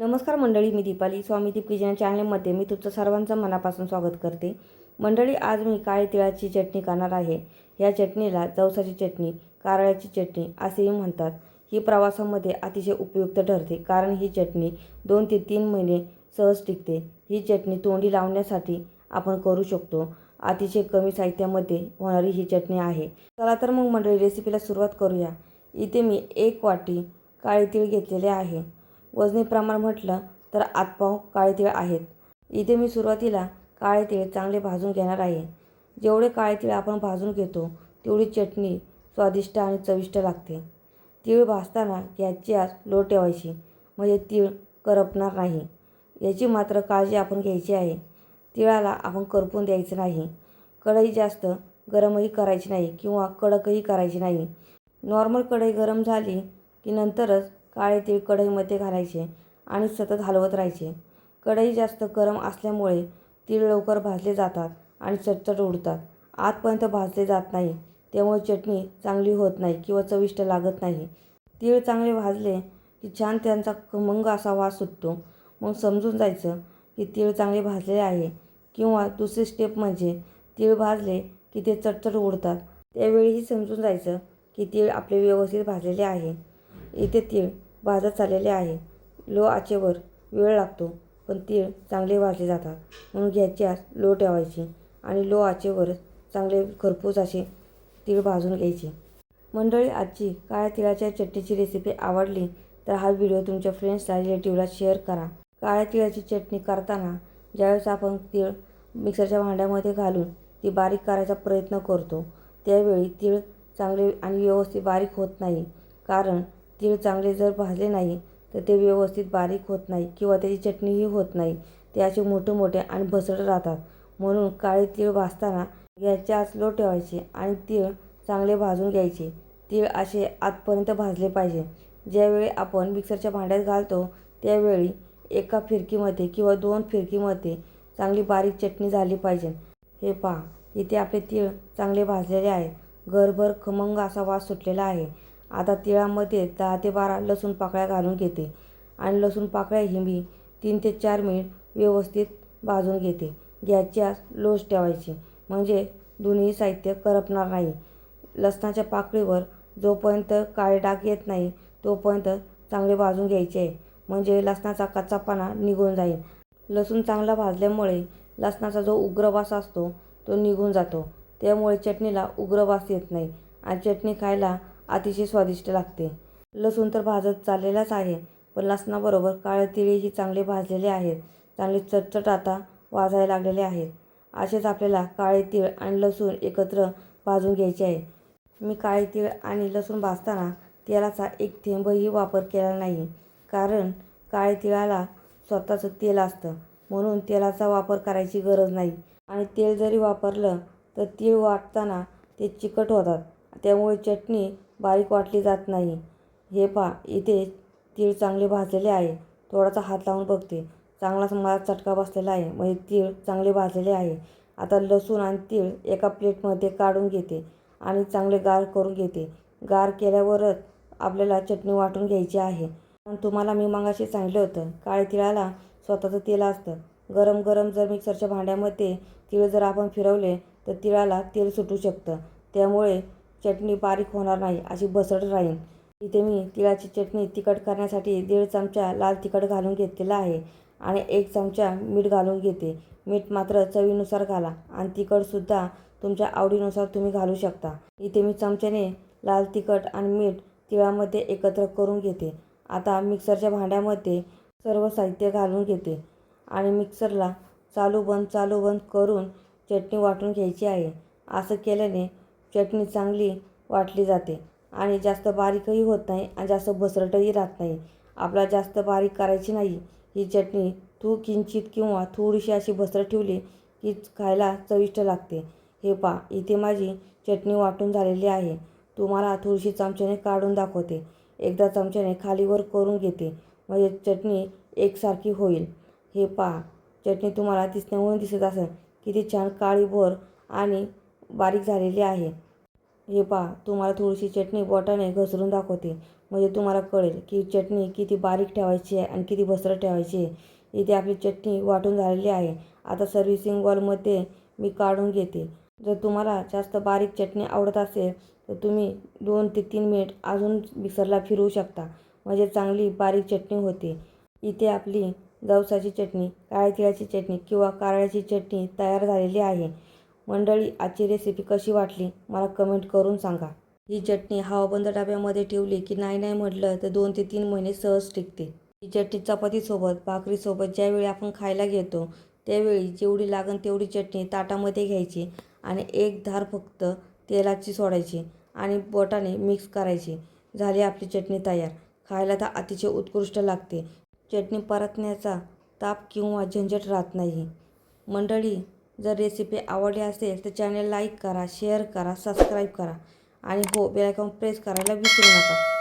नमस्कार मंडळी मी दीपाली. स्वामी दीप किचन चॅनलमध्ये मी तुमचं सर्वांचं मनापासून स्वागत करते. मंडळी आज मी काळे तिळाची चटणी करणार आहे. या चटणीला जवसाची चटणी कारळ्याची चटणी असेही म्हणतात. ही प्रवासामध्ये अतिशय उपयुक्त ठरते कारण ही चटणी दोन ते तीन महिने सहज टिकते. ही चटणी तोंडी लावण्यासाठी आपण करू शकतो. अतिशय कमी साहित्यामध्ये होणारी ही चटणी आहे. चला तर मग मंडळी रेसिपीला सुरुवात करूया. इथे मी एक वाटी काळे तीळ घेतलेले आहे. वजनी प्रमाण म्हटलं तर आतपाव काळे तीळ आहेत. इथे मी सुरुवातीला काळे तीळ चांगले भाजून घेणार आहे. जेवढे काळे तीळ आपण भाजून घेतो तेवढी चटणी स्वादिष्ट आणि चविष्ट लागते. तीळ भाजताना गॅसची आज लो ठेवायची म्हणजे तीळ करपणार नाही. याची मात्र काळजी आपण घ्यायची आहे. तिळाला आपण करपून द्यायचं नाही. कढई जास्त गरमही करायची नाही किंवा कडकही करायची नाही. नॉर्मल कढई गरम झाली की नंतरच काळे तीळ कढईमध्ये घालायचे आणि सतत हलवत राहायचे. कढई जास्त गरम असल्यामुळे तीळ लवकर भाजले जातात आणि चटचट उडतात. आतपर्यंत भाजले जात नाही. त्यामुळे चटणी चांगली होत नाही किंवा चविष्ट लागत नाही. तीळ चांगले भाजले की छान त्यांचा खमंग असा वास सुटतो. मग समजून जायचं की तीळ चांगले भाजलेले आहे किंवा दुसरी स्टेप म्हणजे तीळ भाजले की ते चटचट उडतात. त्यावेळीही समजून जायचं की तीळ आपले व्यवस्थित भाजलेले आहे. इथे तीळ भाजत चाललेले आहे. लो आचेवर वेळ लागतो पण तीळ चांगले भाजले जातात. म्हणून घ्यायची आज लो ठेवायची आणि लो आचेवरच चांगले खरपूस असे तीळ भाजून घ्यायचे. मंडळी आजची काळ्या तिळाच्या चटणीची रेसिपी आवडली तर हा व्हिडिओ तुमच्या फ्रेंड्सला रिलेटिव्हला शेअर करा. काळ्या तिळाची चटणी करताना ज्यावेळेस आपण तीळ मिक्सरच्या भांड्यामध्ये घालून ती बारीक करायचा प्रयत्न करतो त्यावेळी तीळ चांगले आणि व्यवस्थित बारीक होत नाही. कारण तीळ चांगले जर भाजले नाही तर ते व्यवस्थित बारीक होत नाही किंवा त्याची चटणीही होत नाही. ते असे मोठे मोठे आणि भसड राहतात. म्हणून काळे तीळ भाजताना गॅसची आच लो ठेवायचे आणि तीळ चांगले भाजून घ्यायचे. तीळ असे आतपर्यंत भाजले पाहिजे. ज्यावेळी आपण मिक्सरच्या भांड्यात घालतो त्यावेळी एका फिरकीमध्ये किंवा दोन फिरकीमध्ये चांगली बारीक चटणी झाली पाहिजे. हे पहा इथे आपले तीळ चांगले भाजलेले आहे. घरभर खमंग असा वास सुटलेला आहे. आता तिळामध्ये दहा ते बारा लसूण पाकळ्या घालून घेते आणि लसूण पाकळ्या ही मी तीन ते चार मिनिट व्यवस्थित भाजून घेते. गॅसची आच लोच ठेवायची. म्हणजे दोन्ही साहित्य करपणार नाही. लसणाच्या पाकळीवर जोपर्यंत काळे डाग येत नाही तोपर्यंत चांगले भाजून घ्यायचे. आहे म्हणजे लसणाचा कच्चापणा निघून जाईल. लसूण चांगला भाजल्यामुळे लसणाचा जो उग्र वास असतो तो निघून जातो. त्यामुळे चटणीला उग्र वास येत नाही आणि चटणी खायला अतिशय स्वादिष्ट लागते. लसूण तर भाजत चाललेलाच आहे पण लसणाबरोबर काळे तिळही चांगले भाजलेले आहेत. चांगले चटचट आता वाजायला लागलेले आहेत. असेच आपल्याला काळे तीळ आणि लसूण एकत्र भाजून घ्यायचे आहे. मी काळे तीळ आणि लसूण भाजताना तेलाचा एक थेंबही वापर केला नाही कारण काळे तिळाला स्वतःचं तेल असतं. म्हणून तेलाचा वापर करायची गरज नाही. आणि तेल जरी वापरलं तर तीळ वाटताना ते चिकट होतात. त्यामुळे चटणी बारीक वाटली जात नाही. हे पहा इथे तीळ चांगले भाजलेले आहे. थोडासा हात लावून बघते. चांगलाच मला चटका बसलेला आहे. म्हणजे तीळ चांगले भाजलेले आहे. आता लसूण आणि तीळ एका प्लेटमध्ये काढून घेते आणि चांगले गार करून घेते. गार केल्यावरच आपल्याला चटणी वाटून घ्यायची आहे. पण तुम्हाला मी मगाशी सांगितलं होतं काळे तिळाला स्वतःचं तेल असतं. गरम गरम जर मिक्सरच्या भांड्यामध्ये तीळ जर आपण फिरवले तर तिळाला तेल सुटू शकतं. त्यामुळे चटणी बारीक होणार नाही अशी बसट राहील इथे मी तिळाची चटणी तिखट करण्यासाठी दीड चमचा लाल तिखट घालून घेतलेला आहे आणि एक चमचा मीठ घालून घेते. मीठ मात्र चवीनुसार घाला आणि तिखटसुद्धा तुमच्या आवडीनुसार तुम्ही घालू शकता. इथे मी चमच्याने लाल तिखट आणि मीठ तिळामध्ये एकत्र करून घेते. आता मिक्सरच्या भांड्यामध्ये सर्व साहित्य घालून घेते आणि मिक्सरला चालू बंद चालू बंद करून चटणी वाटून घ्यायची आहे. असं केल्याने चटणी चांगली वाटली जाते आणि जास्त बारीकही होत नाही आणि जास्त बसरटही राहत नाही. आपला जास्त बारीक करायची नाही. ही चटणी तू किंचित किंवा थोडीशी अशी भसरट ठेवली की खायला चविष्ट लागते. हे पा इथे माझी चटणी वाटून झालेली आहे. तुम्हाला थोडीशी चमच्याने काढून दाखवते. एकदा चमच्याने खालीवर करून घेते. म्हणजे चटणी एकसारखी होईल. हे पहा चटणी तुम्हाला दिसण्यावरून दिसत असेल. किती छान काळीभोर आणि बारीक झालेली आहे. हे पहा तुम्हाला थोडीशी चटणी बोटाने घसरून दाखवते. म्हणजे तुम्हाला कळेल की चटणी किती बारीक ठेवायची आहे आणि किती भसरं ठेवायची आहे. इथे आपली चटणी वाटून झालेली आहे. आता सर्व्हिसिंग बॉलमध्ये मी काढून घेते. जर तुम्हाला जास्त बारीक चटणी आवडत असेल तर तुम्ही दोन ते तीन मिनिट अजून मिक्सरला फिरवू शकता. म्हणजे चांगली बारीक चटणी होते. इथे आपली जवसाची चटणी काळ्या तिळाची चटणी किंवा कारळ्याची चटणी तयार झालेली आहे. मंडळी आजची रेसिपी कशी वाटली? मला कमेंट करून सांगा. ही चटणी हवाबंद डब्यामध्ये ठेवली की नाही नाही म्हटलं तर दोन ते तीन महिने सहज टिकते. ही चटणी चपातीसोबत भाकरीसोबत ज्यावेळी आपण खायला घेतो त्यावेळी जेवढी लागन तेवढी चटणी ताटामध्ये घ्यायची आणि एक धार फक्त तेलाची सोडायची आणि बोटाने मिक्स करायची. झाली आपली चटणी तयार. खायला तर अतिशय उत्कृष्ट लागते. चटणी परतण्याचा ताप किंवा झंझट राहत नाही. मंडळी जर रेसिपी आवडली असेल तर चॅनल लाईक करा शेअर करा सबस्क्राईब करा. आणि हो बेलायकॉन प्रेस करायला विसरू नका.